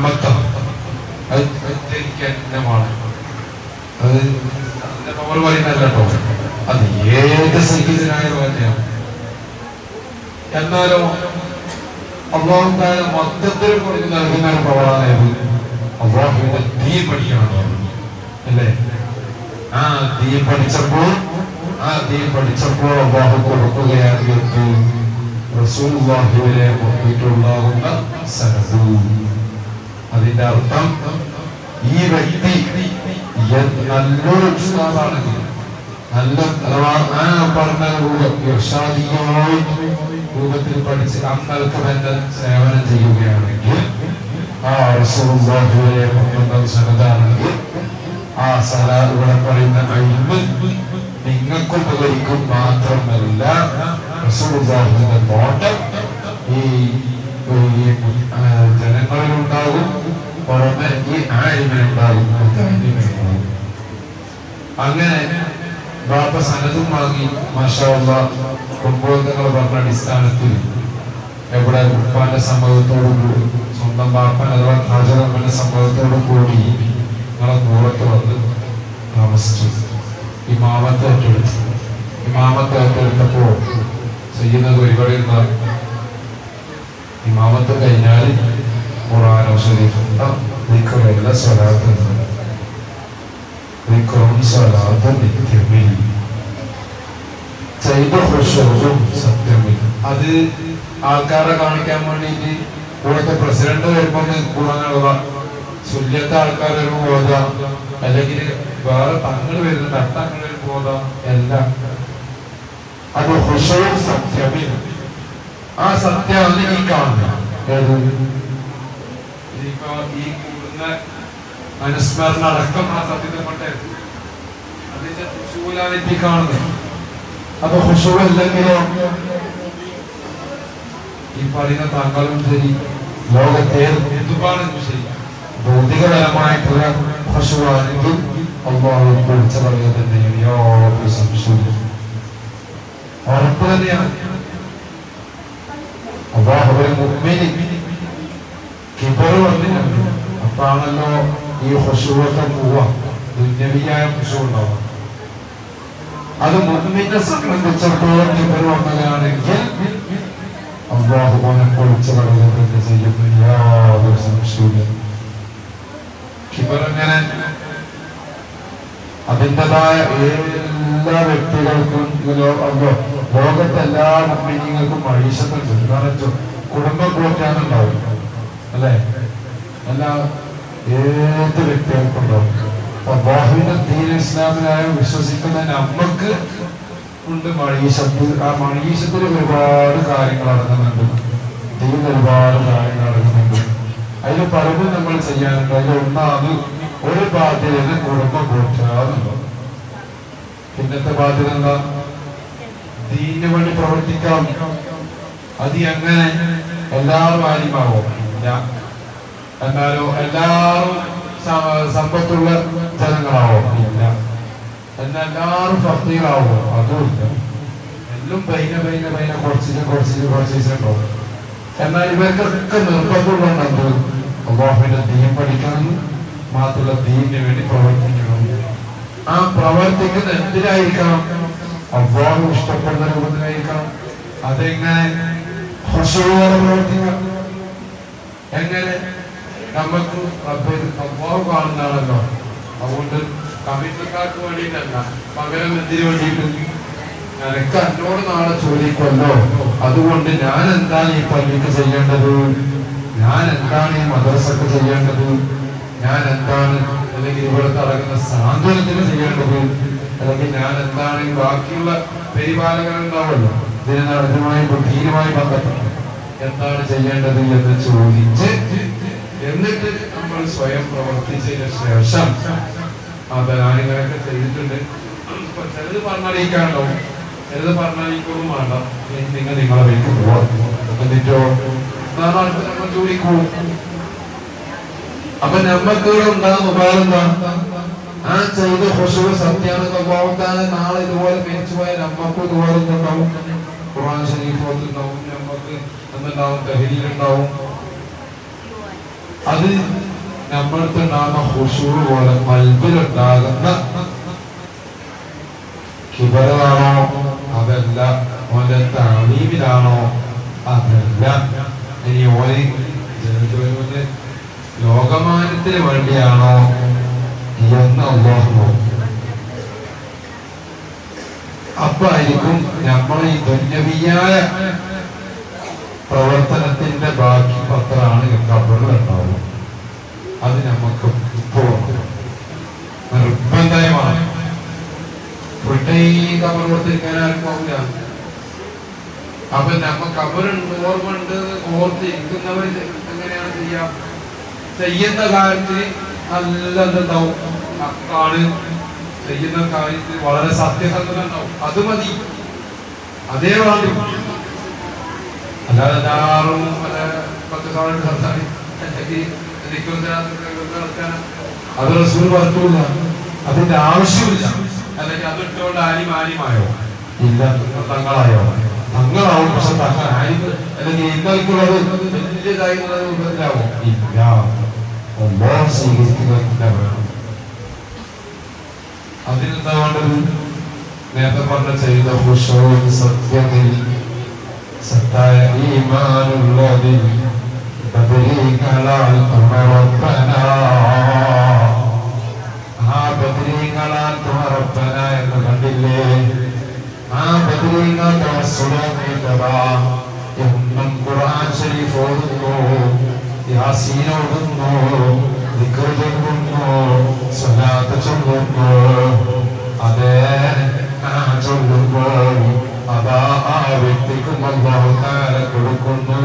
അമ്മത്തം അത് എന്നമാണ് അത് പവർ പറയുന്നല്ല കേട്ടോ. അത് ഏത് സംഗീതനായ തന്നെയാണ് എന്നാലോ അള്ളാഹുക്കായ മദ്യത്തിൽ കൊടുത്ത് നൽകുന്ന ഒരു പവറാണ് അള്ളാഹുവിന്റെ തീ പഠിക്കണം അല്ലേ? ആ തീ പഠിച്ചപ്പോൾ ആ തീ പഠിച്ചപ്പോൾ അള്ളാഹു കൊടുക്കുകയാണ് വാഹുവിനെ മുന്നിട്ടുണ്ടാകുന്ന സനദു. അതിന്റെ അർത്ഥം ഈ വ്യക്തി നല്ലൊരു പറഞ്ഞ രൂപത്തിൽ പഠിച്ച് തന്നെ സേവനം ചെയ്യുകയാണെങ്കിൽ ആ റസൂലുള്ളാഹിയെ സനദാണെങ്കിൽ ആ സലാ പറയുന്ന കഴിവ് നിങ്ങൾക്ക് ഉപകരിക്കും മാത്രമല്ല നോട്ടം ഈ ഈ ജനങ്ങളിലുണ്ടാകും പുറമെ ഈ ആഴിമനുണ്ടാകും മുത്താലിമിനുണ്ടാകും. അങ്ങനെ ബാപ്പ സനതും വാങ്ങി. മാഷാള്ള കുടുംബങ്ങൾ പറഞ്ഞ അടിസ്ഥാനത്തിൽ എവിടെ ഉപ്പാന്റെ സമ്മതത്തോടു കൂടി സ്വന്തം ബാപ്പൻ അഥവാ ഹാജറമ്മന്റെ സമ്മതത്തോടു കൂടി നിങ്ങളെ കൂടത്ത് വന്ന് താമസിച്ചു. ഇമാമത്തെ ഏറ്റെടുത്തു. ഇമാമത്തെ ഏറ്റെടുത്തപ്പോൾ ചെയ്യുന്നത് പരിപാടി എന്താ ഇമാമത്ത് കഴിഞ്ഞാൽ ഖുറാനോ ഷരീഫുണ്ടോ നിക്കുമല്ല സ്വലാത്ത് ദിക്റും സ്വലാത്ത് നിത്യമിൽ ചെയ്ത ഖുശൂഉം സത്യമിൽ അത് ആൾക്കാരെ കാണിക്കാൻ വേണ്ടിയിട്ട് ഇവിടുത്തെ പ്രസിഡന്റ് വരുമ്പോൾ ഖുറാനുള്ള സുല്യത്തെ ആൾക്കാർ വരുമ്പോൾ പോകാം അല്ലെങ്കിൽ വേറെ തങ്ങൾ വരുന്നുണ്ട് അത്തങ്ങൾ പോകാം എല്ലാം. അത് ഹുഷവും സത്യമിൽ ആ സത്യമാണ് ഈ കാണുന്നത് ഏത്? ഇനിയിപ്പോ ഈ കൂടുന്ന അനുസ്മരണ അടക്കം ആ സത്യത്തെ കൊണ്ടേ അതിന്റെ ഖുശൂലാണ് ഈ കാണുന്നത്. അപ്പൊ ഖുശൂ അല്ലെങ്കിലോ ഈ പറയുന്ന താങ്കളും ശരി. ലോകത്തെ എന്തുപാണെങ്കിലും ശരി. ഭൗതികപരമായിട്ടുള്ള ഖുശൂവാണെങ്കിൽ അള്ളാഹു കുറിച്ച് പറയുക തന്നെയാണ് യാതൊരു സംശയവും ഉറപ്പ് തന്നെയാണ്. അള്ളാഹുവിനെ മുമ്പിൽ കിബറ് വന്നിട്ടുണ്ട് അപ്പാണല്ലോ ഈ ഹുഷൂവൊക്കെ പോവാ. ദുന്യവിയായ ഹുഷു ഉണ്ടാവുക അത് മുമ്പിനെ സംബന്ധിച്ചിടത്തോളം കിബർ വന്നതാണെങ്കിൽ അള്ളാഹുവിനെ പൊളിച്ചു കളയുന്നത് ചെയ്യുന്ന യാതൊരു സംശയവും കിബർ എങ്ങനെ അതിന്റെതായ എല്ലാ വ്യക്തികൾക്കും ഇതിലോ അല്ലോ ലോകത്തെ എല്ലാ മുമ്പിനിങ്ങൾക്കും മഴീശത്തുണ്ട് കാരണം കുടുംബം കൂട്ടാനുണ്ടാവും അല്ലേ? എല്ലാ ഏത് വ്യക്തികൾക്കും ഉണ്ടാവും. അപ്പൊ ഇസ്ലാമിലായ വിശ്വസിക്കുന്ന നമ്മക്ക് ഉണ്ട് മഴീശത്ത് ആ മഴീശത്തിൽ ഒരുപാട് കാര്യങ്ങൾ അടങ്ങുന്നുണ്ട് ദീൻ ഒരുപാട് കാര്യങ്ങൾ അടങ്ങുന്നുണ്ട് അതിൽ പലതും നമ്മൾ ചെയ്യാനുണ്ട് അതിൽ ഒന്നാമത് ഒരു ബാധ്യത കുടുംബം കൂട്ടാന്നുള്ളത് പിന്നത്തെ ബാധ്യത എന്താ? ദീനു വേണ്ടി പ്രവർത്തിക്കാം. അത് അങ്ങനെ എല്ലാവരും ആലിമാവോ ഇല്ല. എന്നാലോ എല്ലാവരും സമ്പത്തുള്ള ജനങ്ങളാവോ. ഇല്ല. എന്നാൽ എല്ലാവരും ഫക്തീറാവോ അതും ഇല്ല. എല്ലാം ബൈന ബൈന ബൈന കുറച്ചിട്ട് കുറച്ചിട്ട് കുറച്ചിട്ടുണ്ടോ എന്നാൽ ഇവർക്കൊക്കെ നിർബന്ധമുള്ളത് അള്ളാഹുവിന്റെ ദീൻ പഠിക്കണം. മാത്രമല്ല ദീനിന് വേണ്ടി പ്രവർത്തിക്കണം. ആ പ്രവർത്തിക്കുന്ന എന്തിനായിരിക്കണം? അള്ളാഹു ഇഷ്ടപ്പെടുന്ന രൂപത്തിലായിരിക്കണം അതെങ്ങനെ ഹുഷയോടെ പ്രവർത്തിക്കണം? എങ്ങനെ? നമുക്ക് അള്ളാഹു കാണുന്നതാണല്ലോ. അതുകൊണ്ട് കമ്മിറ്റിക്കാർക്ക് വേണ്ടിയിട്ടല്ല പകരം എന്തിനു വേണ്ടിയിട്ട്? നിനക്ക് എന്നോട് നാളെ ചോദിക്കുമല്ലോ. അതുകൊണ്ട് ഞാൻ എന്താണ് ഈ പള്ളിക്ക് ചെയ്യേണ്ടത്? ഞാൻ എന്താണ് ഈ മദ്രസക്ക് ചെയ്യേണ്ടത്? ഞാൻ എന്താണ് അല്ലെങ്കിൽ ഇവിടുത്തെ അടങ്ങുന്ന സാന്ത്വനത്തിന് ചെയ്യേണ്ടത്? അല്ലെങ്കിൽ ഞാൻ എന്താണ് ഈ ബാക്കിയുള്ള പരിപാലകർ ഉണ്ടാവുള്ളൂ ഇതിന് നടത്തുമായി ദീനുമായി ബന്ധപ്പെട്ട് എന്താണ് ചെയ്യേണ്ടത് എന്ന് ചോദിച്ച് എന്നിട്ട് നമ്മൾ സ്വയം പ്രവർത്തിച്ചതിന് ശേഷം അത് ഞാനിങ്ങനെയൊക്കെ ചെയ്തിട്ടുണ്ട്. ചിലത് പറഞ്ഞറിയിക്കാണ്ടോ ചിലത് പറഞ്ഞറിയിക്കൊന്നും വേണ്ട. നിങ്ങൾ നിങ്ങളെ വീട്ടിൽ പോവാം. എന്നിട്ടോ? നമ്മൾ പോകും അപ്പൊ നമ്മൾക്ക് ഉണ്ടാകുന്ന ഉപകാരം എന്താ? ആ ചെയ്ത ഹുഷു സത്യാണ് സ്വഭാവത്താണ് നാളെ ഇതുപോലെ മരിച്ചു പോയ നമ്മക്ക് ഇതുപോലെ ഉണ്ടാവും ഖുർആൻ ഷരീഫ് ഉണ്ടാവും നമ്മക്ക് എന്തുണ്ടാവും? തഹരീലുണ്ടാവും അത് നമ്മൾക്ക് ഉണ്ടാകുന്ന ഹുഷൂർ പോലെ മൽബിലുണ്ടാകുന്ന കിബറാണോ അതല്ല. ഓന്റെ താളീമിലാണോ? അതല്ല. ഇനി ഓരോ ലോകമാനത്തിന് വേണ്ടിയാണോ എന്ന് അള്ളാഹു അപ്പായിരിക്കും നമ്മൾ ഈ ദുന്യവിയായ പ്രവർത്തനത്തിന്റെ ബാക്കി പത്രമാണ് കബറിൽ ഉണ്ടാവും അത് നമുക്ക് ഇപ്പോൾ നിർബന്ധമാണ് ഫുൾ ടൈം കബർ കൊടുത്തിരിക്കാൻ അപ്പൊ നമ്മ കബറുണ്ട് ഓർമ്മയുണ്ട് ഓർത്തിരിക്കുന്നവർ എങ്ങനെയാണ് ചെയ്യാം ചെയ്യുന്ന കാര്യത്തിൽ നല്ല എന്തുണ്ടാവും ഹക്കാണ് ചെയ്യുന്ന കാര്യത്തിൽ വളരെ സത്യസന്ധത ഉണ്ടാവും അത് മതി. അതേ വേണ്ടു അല്ലാതെ എല്ലാവരും പത്ത് സാധനം അത് റസൂൽ അതിന്റെ ആവശ്യമില്ല. അല്ലെങ്കിൽ അതിട്ടുകൊണ്ട് ആരും ഇല്ല. തങ്ങളായോ? തങ്ങളാവും. പക്ഷെ അല്ലെങ്കിൽ ഇന്നൽക്കുള്ളത് വലിയതായി ഇല്ല. ഒമ്പത് സ്വീകരിക്കുന്നില്ല വേണം. അതിനെന്താ വേണ്ടത് നേരത്തെ പറഞ്ഞ ചെയ്ത ഹുഷോ സത്യത്തിൽ സത്തായ ഈമാനുള്ളതിൽ ബദരീകളാൽ തുണറപ്പന ആ ബദരീകളാൽ തുണറപ്പന എന്ന് കണ്ടില്ലേ? ആ ബദരീങ്ങൾ തവസ്സുലമേറ്റതാ എന്നും ഖുർആൻ ശരീഫ് ഓതുന്നു യാസീൻ ഓതുന്നു ദിക്ർ ചൊല്ലുന്നു സ്വലാത്ത് ചൊല്ലുന്നു. അതേ ചൊല്ലുമ്പോൾ അതാ ആ വ്യക്തിക്കും അള്ളാഹു താര കൊടുക്കുന്നു.